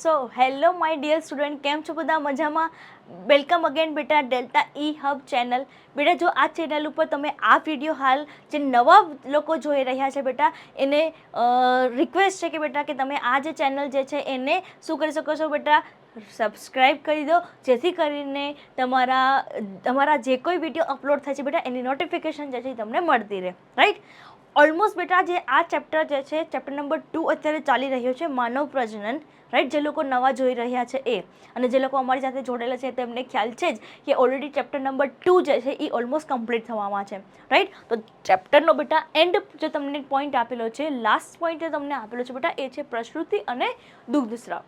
So hello my dear student કેમ છો બધા? મજામાં? વેલકમ અગેન બેટા ડેલ્ટા ઈ હબ ચેનલ બેટા, જો આ ચેનલ ઉપર તમે આ વીડિયો હાલ જે નવા લોકો જોઈ રહ્યા છે, બેટા, એને રિક્વેસ્ટ છે કે, બેટા, કે તમે આ જે ચેનલ જે છે, એને શું કરી શકો છો, બેટા? સબસ્ક્રાઈબ કરી દો. જેથી કરીને તમારા તમારા જે કોઈ વીડિયો અપલોડ થાય છે, બેટા, એની નોટિફિકેશન જે છે તમને મળતી રહે. રાઈટ ઓલમોસ્ટ બેટા, જે આ ચેપ્ટર જે છે ચેપ્ટર નંબર ટુ અત્યારે ચાલી રહ્યો છે, માનવ પ્રજનન. રાઈટ જે લોકો નવા જોઈ રહ્યા છે એ. અને જે લોકો અમારી સાથે જોડેલા છે, તેમને ખ્યાલ છે જ કે ઓલરેડી ચેપ્ટર નંબર ટુ જે છે એ ઓલમોસ્ટ કમ્પ્લીટ થવામાં છે. રાઈટ તો ચેપ્ટરનો બેટા એન્ડ જે તમને પોઈન્ટ આપેલો છે લાસ્ટ પોઈન્ટ જે તમને આપેલો છે બેટા, એ છે પ્રસૃતિ અને દુગ્ધસ્રાવ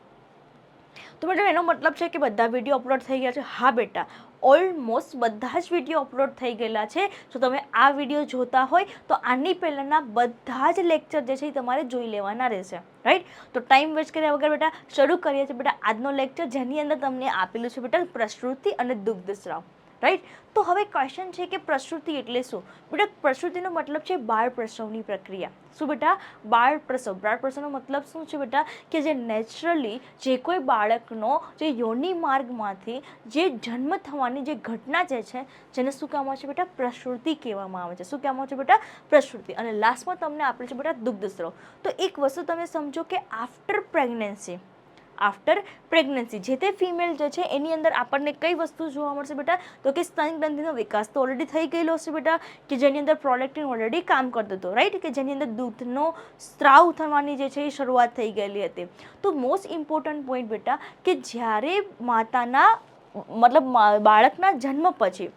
તો બેટા, એનો મતલબ છે કે બધા વીડિયો અપલોડ થઈ ગયા છે. હા બેટા ઓલમોસ્ટ બધા જ વીડિયો અપલોડ થઈ ગયેલા છે. જો તમે આ વીડિયો જોતા હોય, તો આની પહેલાંના બધા જ લેક્ચર જે છે એ તમારે જોઈ લેવાના રહેશે. રાઈટ તો ટાઈમ વેસ્ટ કર્યા વગર બેટા, શરૂ કરીએ છીએ બેટા આજનો લેક્ચર જેની અંદર તમને આપેલું છે બેટા પ્રસૃતિ અને દુગ્ધસ્રાવ રાઈટ તો હવે ક્વેશ્ચન છે કે પ્રસૂતિ એટલે શું? બેટા, પ્રસૂતિનો મતલબ છે બાળ પ્રસવની પ્રક્રિયા. શું બેટા? બાળ પ્રસવ. બાળ પ્રસવનો મતલબ શું છે બેટા? કે જે નેચરલી જે કોઈ બાળકનો જે યોનિ માર્ગમાંથી જે જન્મ થવાની જે ઘટના જે છે, જેને શું કહેવામાં છે બેટા? પ્રસૂતિ કહેવામાં આવે છે. શું કહેવામાં છે બેટા? પ્રસૂતિ. અને લાસ્ટમાં તમને આપેલ છે બેટા દુગ્ધસ્રાવ તો એક વસ્તુ તમે સમજો કે આફ્ટર પ્રેગ્નન્સી આફ્ટર પ્રેગ્નન્સી જે તે ફિમેલ જે છે, એની અંદર આપણને કઈ વસ્તુ જોવા મળશે બેટા? તો કે સ્તન ગ્રંથિનો વિકાસ. તો ઓલરેડી થઈ ગયેલો હશે બેટા, કે જેની અંદર પ્રોલેક્ટિન ઓલરેડી કામ કરતો હતો રાઈટ કે જેની અંદર દૂધનો સ્ત્રાવ થવાની જે છે, એ શરૂઆત થઈ ગયેલી હતી. તો મોસ્ટ ઇમ્પોર્ટન્ટ પોઈન્ટ બેટા, કે જ્યારે માતાના, મતલબ બાળકના જન્મ પછી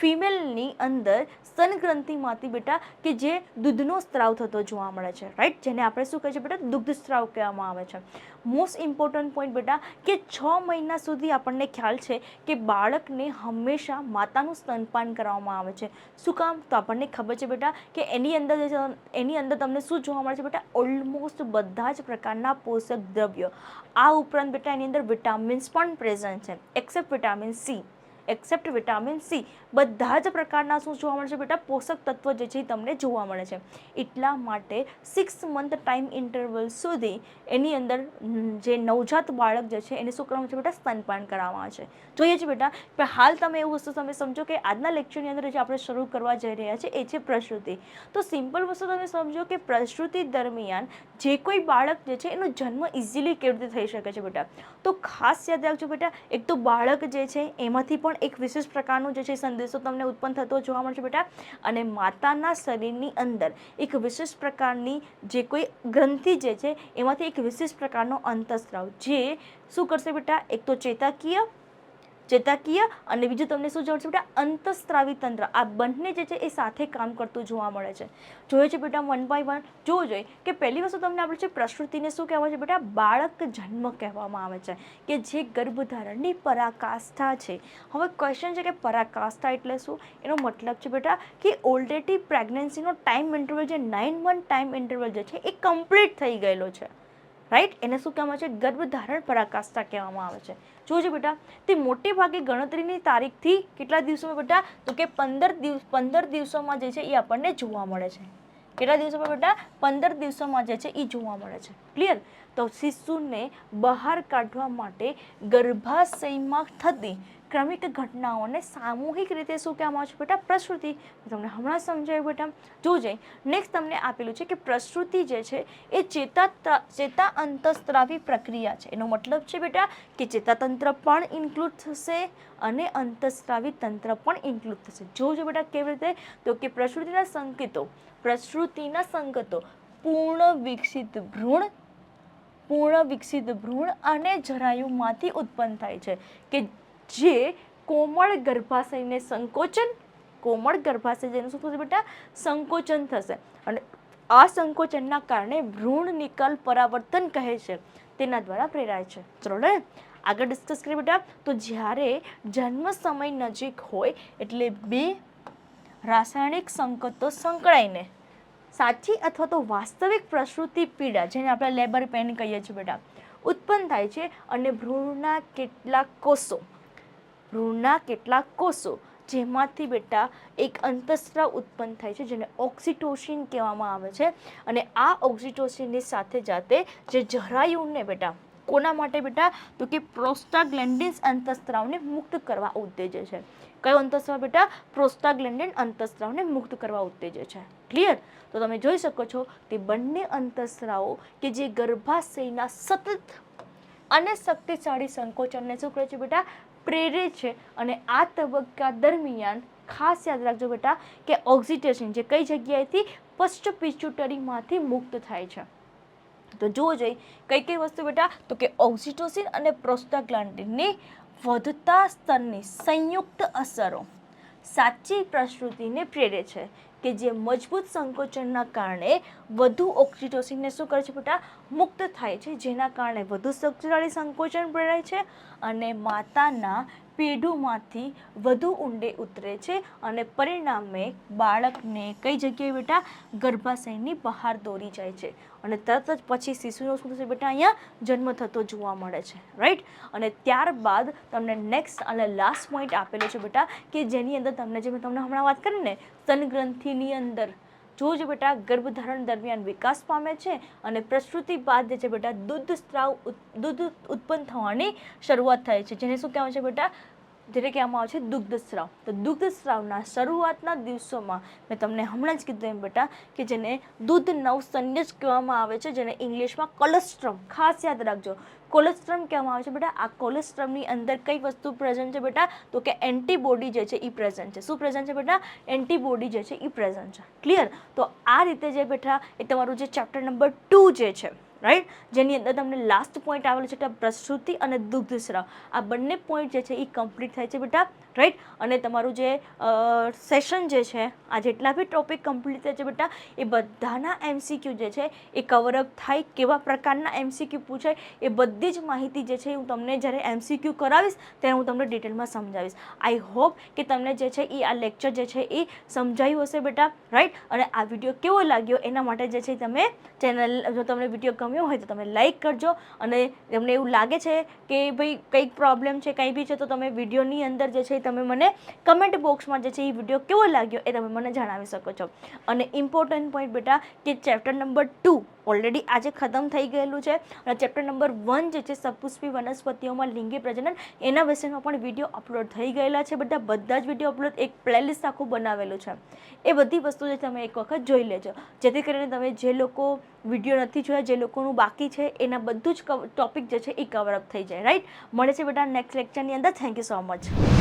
ફિમેલની અંદર સ્તનગ્રંથિમાંથી બેટા કે જે દૂધનો સ્ત્રાવ થતો જોવા મળે છે રાઈટ જેને આપણે શું કહે છે બેટા? દુગ્ધ સ્ત્રાવ કહેવામાં આવે છે. મોસ્ટ ઇમ્પોર્ટન્ટ પોઈન્ટ બેટા કે છ મહિના સુધી આપણને ખ્યાલ છે કે બાળકને હંમેશા માતાનું સ્તનપાન કરવામાં આવે છે. શું કામ? તો આપણને ખબર છે બેટા કે એની અંદર એની અંદર તમને શું જોવા મળે છે બેટા? ઓલમોસ્ટ બધા જ પ્રકારના પોષક દ્રવ્યો. આ ઉપરાંત બેટા એની અંદર વિટામિન્સ પણ પ્રેઝન્ટ છે. Except vitamin C except vitamin C. બધા જ પ્રકારના શું જોવા મળે છે બેટા? પોષક તત્વ જે છે તમને જોવા મળે છે. એટલા માટે સિક્સ મંથ ટાઈમ ઇન્ટરવલ સુધી એની અંદર જે નવજાત બાળક જે છે એને શું કરવાનું છે બેટા? સ્તનપાન કરાવવાનું છે. જોઈએ છે બેટા પણ હાલ તમે એવું વસ્તુ તમે સમજો કે આજના લેક્ચરની અંદર જે આપણે શરૂ કરવા જઈ રહ્યા છે એ છે પ્રસૃતિ. તો સિમ્પલ વસ્તુ તમે સમજો કે પ્રસૃતિ દરમિયાન જે કોઈ બાળક જે છે એનો જન્મ ઇઝીલી કેવી રીતે થઈ શકે છે બેટા? તો ખાસ યાદ રાખજો બેટા, એક તો બાળક જે છે એમાંથી પણ એક વિશેષ પ્રકારનો જે છે સંદેશો તમને ઉત્પન્ન થતો જોવા મળશે બેટા. અને માતાના શરીરની અંદર એક વિશેષ પ્રકારની જે કોઈ ગ્રંથિ જે છે, એમાંથી એક વિશેષ પ્રકારનો અંતસ્ત્રાવ જે શું કરશે બેટા? એક તો ચેતાકીય ચેતાકીય અને બીજું તમને શું મળશે બેટા? અંતસ્ત્રાવી તંત્ર. આ બંને જે છે એ સાથે કામ કરતું જોવા મળે છે. જોઈએ છે બેટા વન બાય વન જોવું જોઈએ કે પહેલી વસ્તુ તમને આપણે છે પ્રસૃતિને શું કહેવાય છે બેટા? બાળક જન્મ કહેવામાં આવે છે. કે જે ગર્ભધારણની પરાકાષ્ઠા છે. હવે ક્વેશ્ચન છે કે પરાકાષ્ઠા એટલે શું? એનો મતલબ છે બેટા કે ઓલરેડી પ્રેગ્નન્સીનો ટાઈમ ઇન્ટરવલ જે નાઇન મંથ ટાઈમ ઇન્ટરવલ જે છે એ કમ્પ્લીટ થઈ ગયેલો છે. રાઈટ એને શું કહેવામાં આવે છે? ગર્ભધારણ પરાકાષ્ઠા કહેવામાં આવે છે. જોજો બેટા, તે મોટે ભાગે ગણતરીની તારીખથી કેટલા દિવસોમાં બેટા? તો કે પંદર દિવસ, પંદર દિવસોમાં જે છે એ આપણને જોવા મળે છે. કેટલા દિવસોમાં બેટા? પંદર દિવસોમાં જે છે એ જોવા મળે છે. ક્લિયર તો શિશુને બહાર કાઢવા માટે ગર્ભાશયમાં થતી ક્રમિક ઘટનાઓને સામૂહિક રીતે શું કહેવામાં આવે છે બેટા? પ્રસૃતિ. તમને હમણાં સમજાયું બેટા. જોજે નેક્સ્ટ તમને આપેલું છે કે પ્રસૃતિ જે છે એ ચેતા ચેતા અંતસ્ત્રાવી પ્રક્રિયા છે. એનો મતલબ છે બેટા કે ચેતાતંત્ર પણ ઇન્ક્લુડ થશે અને અંતસ્ત્રાવી તંત્ર પણ ઇન્ક્લુડ થશે. જોજો બેટા કેવી રીતે? તો કે પ્રસૃતિના સંકેતો પ્રસૃતિના સંકેતો, પૂર્ણ વિકસિત ભ્રૂણ, પૂર્ણ વિકસિત ભ્રૂણ અને જરાયુમાંથી ઉત્પન્ન થાય છે. કે જે કોમળ ગર્ભાશયને સંકોચન, કોમળ ગર્ભાશય શું થશે બેટા? સંકોચન થશે. અને આ સંકોચનના કારણે ભ્રૂણ નિકલ પરાવર્તન કહે છે. તેના દ્વારા પ્રેરાય છે. ચલો આગળ ડિસ્કસ કરીએ બેટા. તો જ્યારે જન્મ સમય નજીક હોય, એટલે બે રાસાયણિક સંકેતો સંકળાઈને સાચી અથવા તો વાસ્તવિક પ્રસૂતિ પીડા, જેને આપણે લેબર પેન કહીએ છીએ બેટા, ઉત્પન્ન થાય છે અને ભ્રૂણના કેટલાક કોષો ભ્રૂણના કેટલાક કોષો, જેમાંથી બેટા એક અંતસ્ત્રાવ ઉત્પન્ન થાય છે, જેને ઓક્સિટોસિન કહેવામાં આવે છે. અને આ ઓક્સિટોસિનની સાથે જાતે જે જરાયુને બેટા, કોના માટે બેટા? તો કે પ્રોસ્ટાગ્લેન્ડિન્સ અંતસ્ત્રાવને મુક્ત કરવા ઉત્તેજે છે. કયો અંતસ્ત્રાવ બેટા? પ્રોસ્ટાગ્લેન્ડિન અંતસ્ત્રાવને મુક્ત કરવા ઉત્તેજે છે. ક્લિયર તો તમે જોઈ શકો છો તે બંને અંતસ્ત્રાવો કે જે ગર્ભાશયના સતત અને શક્તિશાળી સંકોચનને શું કરે છે બેટા? પ્રેરે છે અને આ તબક્કા દરમિયાન ખાસ યાદ રાખજો બેટા કે ઓક્સિટેશન જે કઈ જગ્યાએથી પશ્ચ પિચ્યુટરીમાંથી મુક્ત થાય છે. તો જુઓ જોઈએ કઈ કઈ વસ્તુ બેટા? તો કે ઓક્સિટોસિન અને પ્રોસ્ટાગ્લાન્ડિનની વધતા સ્તરની સંયુક્ત અસરો. સાચી પ્રસૃતિને પ્રેરે છે કે જે મજબૂત સંકોચનના કારણે વધુ ઓક્સિટોસિનને શું કરે છે બેટા? મુક્ત થાય છે. જેના કારણે વધુ શક્તિશાળી સંકોચન પ્રેરાય છે અને માતાના પેઢુમાંથી વધુ ઊંડે ઉતરે છે અને પરિણામે બાળકને કઈ જગ્યાએ બેટા ગર્ભાશયની બહાર દોરી જાય છે? અને તરત જ પછી શિશુનો શું થશે બેટા અહીંયા? જન્મ થતો જોવા મળે છે રાઈટ અને ત્યારબાદ તમને નેક્સ્ટ અને લાસ્ટ પોઈન્ટ આપેલો છે બેટા કે જેની અંદર તમને જે મેં તમને હમણાં વાત કરીને સ્તનગ્રંથિની અંદર જો બેટા ગર્ભધારણ દરમિયાન વિકાસ પામે છે અને પ્રસૂતિ બાદ જે બેટા દૂધ સ્ત્રાવ દૂધ ઉત્પન્ન થવાની શરૂઆત થાય છે. જેને શું કહેવાય છે બેટા? જેને કહેવામાં આવે છે દુગ્ધ સ્રાવ તો દુગ્ધ સ્રાવના શરૂઆતના દિવસોમાં મેં તમને હમણાં જ કીધું એમ બેટા કે જેને દૂધ નવસંજ્ઞજ કહેવામાં આવે છે, જેને ઇંગ્લિશમાં કોલેસ્ટ્રમ ખાસ યાદ રાખજો. કોલેસ્ટ્રમ કહેવામાં આવે છે બેટા. આ કોલેસ્ટ્રમની અંદર કઈ વસ્તુ પ્રેઝન્ટ છે બેટા? તો કે એન્ટીબોડી જે છે એ પ્રેઝન્ટ છે. શું પ્રેઝન્ટ છે બેટા? એન્ટીબોડી જે છે એ પ્રેઝન્ટ છે. ક્લિયર તો આ રીતે જે બેટા એ તમારું જે ચેપ્ટર નંબર ટુ જે છે રાઈટ જેની અંદર તમને લાસ્ટ પોઈન્ટ આવેલો છે કે અને દુગ્ધ સ્રાવ આ બંને પોઈન્ટ જે છે એ કમ્પ્લીટ થાય છે બેટા. રાઈટ? અને તમારું જે સેશન જે છે, આ જેટલા બી ટોપિક કમ્પ્લીટ થયા છે બેટા, એ બધાના એમસીક્યુ જે છે, એ કવરઅપ થાય કેવા પ્રકારના એમસીક્યુ પૂછાય, એ બધી જ માહિતી જે છે હું તમને જ્યારે એમસીક્યુ કરાવીશ, ત્યારે હું તમને ડિટેલમાં સમજાવીશ. આઈ હોપ કે તમને જે છે, એ આ લેક્ચર જે છે, એ સમજાયું હશે બેટા, રાઈટ? અને આ વીડિયો કેવો લાગ્યો, એના માટે જે છે, તમે ચેનલ જો તમને વીડિયો ગમ્યો હોય તો તમે લાઈક કરજો. અને તમને એવું લાગે છે કે ભાઈ કંઈક પ્રોબ્લેમ છે, કંઈ બી છે, તો તમે વિડીયોની અંદર જે છે તમે મને કમેન્ટ બોક્સમાં જે છે એ વીડિયો કેવો લાગ્યો એ તમે મને જણાવી શકો છો. અને ઇમ્પોર્ટન્ટ પોઈન્ટ બેટા કે ચેપ્ટર નંબર ટુ ઓલરેડી આજે ખતમ થઈ ગયેલું છે. અને ચેપ્ટર નંબર વન જે છે સપુષ્પી વનસ્પતિઓમાં લિંગી પ્રજનન એના વિશેનો પણ વીડિયો અપલોડ થઈ ગયેલા છે બધા બધા જ વીડિયો અપલોડ એક પ્લેલિસ્ટ આખું બનાવેલું છે. એ બધી વસ્તુ જે તમે એક વખત જોઈ લેજો. જેથી કરીને તમે જે લોકો વીડિયો નથી જોયા, જે લોકોનું બાકી છે, એના બધું જ ટોપિક જે છે એ કવરઅપ થઈ જાય. રાઈટ મળે છે બેટા નેક્સ્ટ લેક્ચરની અંદર. Thank you so much